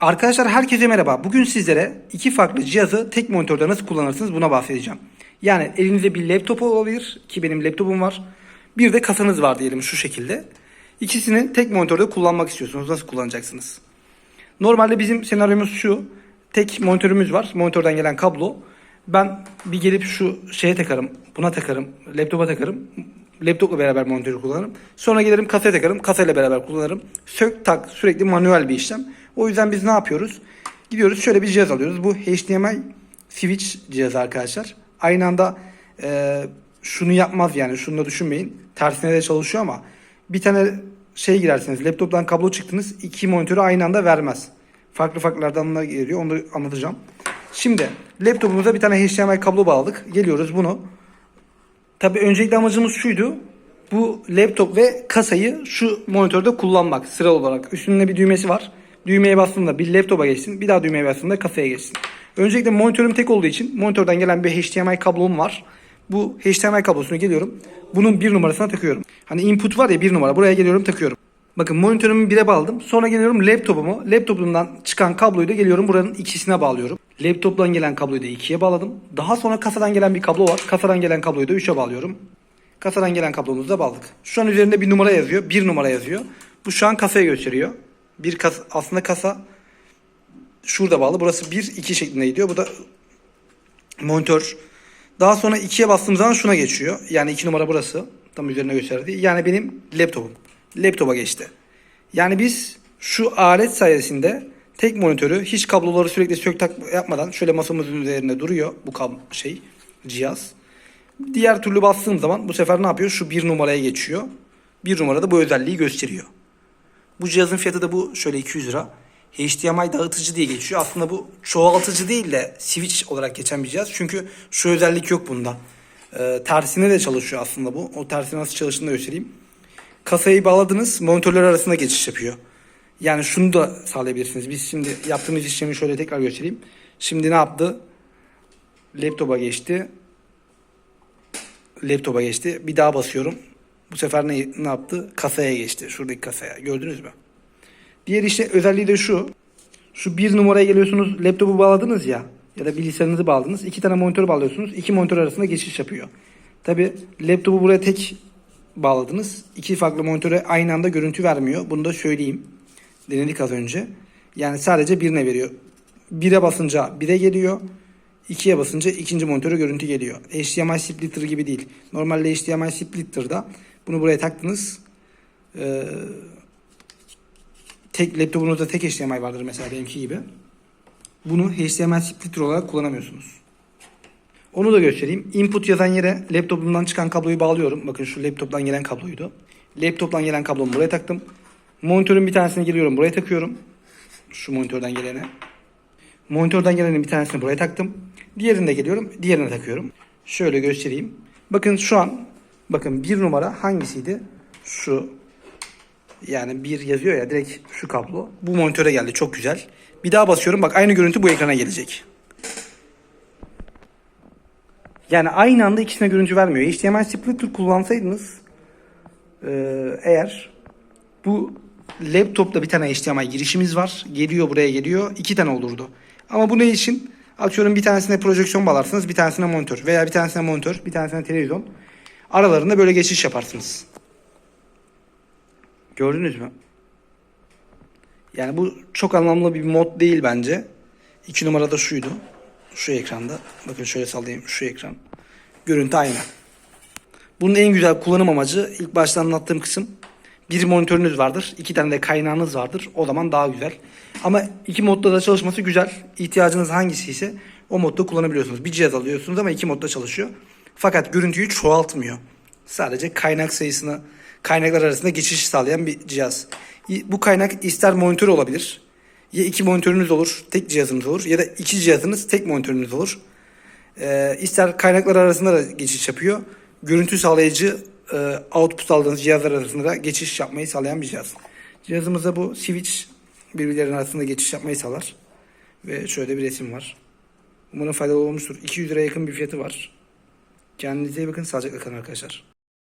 Arkadaşlar herkese merhaba. Bugün sizlere iki farklı cihazı tek monitörde nasıl kullanırsınız buna bahsedeceğim. Yani elinizde bir laptop olabilir ki benim laptopum var. Bir de kasanız var diyelim şu şekilde. İkisini tek monitörde kullanmak istiyorsunuz. Nasıl kullanacaksınız? Normalde bizim senaryomuz şu. Tek monitörümüz var. Monitörden gelen kablo. Ben bir gelip şu şeye takarım. Buna takarım. Laptopa takarım. Laptopla beraber monitörü kullanırım. Sonra gelirim kasaya takarım. Kasayla beraber kullanırım. Sök tak sürekli manuel bir işlem. O yüzden biz ne yapıyoruz? Gidiyoruz şöyle bir cihaz alıyoruz. Bu HDMI switch cihazı arkadaşlar. Aynı anda e, şunu yapmaz yani. Şunu da düşünmeyin. Tersine de çalışıyor ama bir tane şey girersiniz. Laptoptan kablo çıktınız. iki monitörü aynı anda vermez. Farklı farklı adamlar geliyor. Onu da anlatacağım. Şimdi laptopumuza bir tane HDMI kablo bağladık. Geliyoruz bunu. Tabii öncelikle amacımız şuydu. Bu laptop ve kasayı şu monitörde kullanmak sıra olarak. Üstünde bir düğmesi var. Düğmeye bastığında bir laptopa geçsin. Bir daha düğmeye bastığında kasaya geçsin. Öncelikle monitörüm tek olduğu için monitörden gelen bir HDMI kablom var. Bu HDMI kablosunu geliyorum. Bunun bir numarasına takıyorum. Hani input var ya bir numara. Buraya geliyorum takıyorum. Bakın monitörümü bire bağladım. Sonra geliyorum laptopumu. Laptopumdan çıkan kabloyu da geliyorum buranın ikisine bağlıyorum. Laptoptan gelen kabloyu da ikiye bağladım. Daha sonra kasadan gelen bir kablo var. Kasadan gelen kabloyu da üçe bağlıyorum. Kasadan gelen kablomuzu da bağladık. Şu an üzerinde bir numara yazıyor. Bir numara yazıyor. Bu şu an kasaya gösteriyor. Bir kas aslında kasa şurada bağlı. Burası 1 2 şeklinde gidiyor. Bu da monitör. Daha sonra 2'ye bastığım zaman şuna geçiyor. Yani 2 numara burası. Tam üzerine gösterdi. Yani benim laptopum. Laptopa geçti. Yani biz şu alet sayesinde tek monitörü hiç kabloları sürekli sök tak yapmadan şöyle masamızın üzerinde duruyor bu kab şey cihaz. Diğer türlü bastığım zaman bu sefer ne yapıyor? Şu bir numaraya geçiyor. Bir numarada bu özelliği gösteriyor. Bu cihazın fiyatı da bu şöyle 200 lira. HDMI dağıtıcı diye geçiyor. Aslında bu çoğaltıcı değil de switch olarak geçen bir cihaz. Çünkü şu özellik yok bunda. Ee, tersine de çalışıyor aslında bu. O tersine nasıl çalıştığını göstereyim. Kasayı bağladınız monitörler arasında geçiş yapıyor. Yani şunu da sağlayabilirsiniz. Biz şimdi yaptığımız işlemi şöyle tekrar göstereyim. Şimdi ne yaptı? Laptopa geçti. Laptopa geçti. Bir daha basıyorum. Bu sefer ne, ne yaptı? Kasaya geçti. Şuradaki kasaya. Gördünüz mü? Diğer işte özelliği de şu. Şu bir numaraya geliyorsunuz. Laptopu bağladınız ya. Ya da bilgisayarınızı bağladınız. iki tane monitör bağlıyorsunuz. İki monitör arasında geçiş yapıyor. Tabi laptopu buraya tek bağladınız. İki farklı monitöre aynı anda görüntü vermiyor. Bunu da söyleyeyim. Denedik az önce. Yani sadece birine veriyor. Bire basınca bire geliyor. İkiye basınca ikinci monitöre görüntü geliyor. HDMI splitter gibi değil. Normalde HDMI splitter'da bunu buraya taktınız. Ee, tek laptopunuzda tek HDMI vardır mesela benimki gibi. Bunu HDMI splitter olarak kullanamıyorsunuz. Onu da göstereyim. Input yazan yere laptopumdan çıkan kabloyu bağlıyorum. Bakın şu laptoptan gelen kabloydu. Laptoptan gelen kablomu buraya taktım. Monitörün bir tanesini geliyorum buraya takıyorum. Şu monitörden gelene. Monitörden gelenin bir tanesini buraya taktım. Diğerinde geliyorum. Diğerine takıyorum. Şöyle göstereyim. Bakın şu an bakın bir numara hangisiydi? Şu yani bir yazıyor ya direkt şu kablo. Bu monitöre geldi. Çok güzel. Bir daha basıyorum. Bak aynı görüntü bu ekrana gelecek. Yani aynı anda ikisine görüntü vermiyor. HDMI splitter kullansaydınız e, eğer bu laptopta bir tane HDMI girişimiz var. Geliyor buraya geliyor. iki tane olurdu. Ama bu ne için? Atıyorum bir tanesine projeksiyon bağlarsınız. Bir tanesine monitör. Veya bir tanesine monitör. Bir tanesine televizyon. Aralarında böyle geçiş yaparsınız. Gördünüz mü? Yani bu çok anlamlı bir mod değil bence. İki numarada şuydu. Şu ekranda. Bakın şöyle sallayayım. Şu ekran. Görüntü aynı. Bunun en güzel kullanım amacı ilk başta anlattığım kısım. Bir monitörünüz vardır. iki tane de kaynağınız vardır. O zaman daha güzel. Ama iki modda da çalışması güzel. İhtiyacınız hangisi ise o modda kullanabiliyorsunuz. Bir cihaz alıyorsunuz ama iki modda çalışıyor. Fakat görüntüyü çoğaltmıyor. Sadece kaynak sayısını kaynaklar arasında geçiş sağlayan bir cihaz. Bu kaynak ister monitör olabilir. Ya iki monitörünüz olur, tek cihazınız olur ya da iki cihazınız tek monitörünüz olur. Ee, ister kaynaklar arasında da geçiş yapıyor. Görüntü sağlayıcı e, output aldığınız cihazlar arasında geçiş yapmayı sağlayan bir cihaz. Cihazımızda bu switch birbirlerinin arasında geçiş yapmayı sağlar. Ve şöyle bir resim var. Umarım faydalı olmuştur. 200 liraya yakın bir fiyatı var. Kendinize iyi bakın. Sağlıcakla kalın arkadaşlar.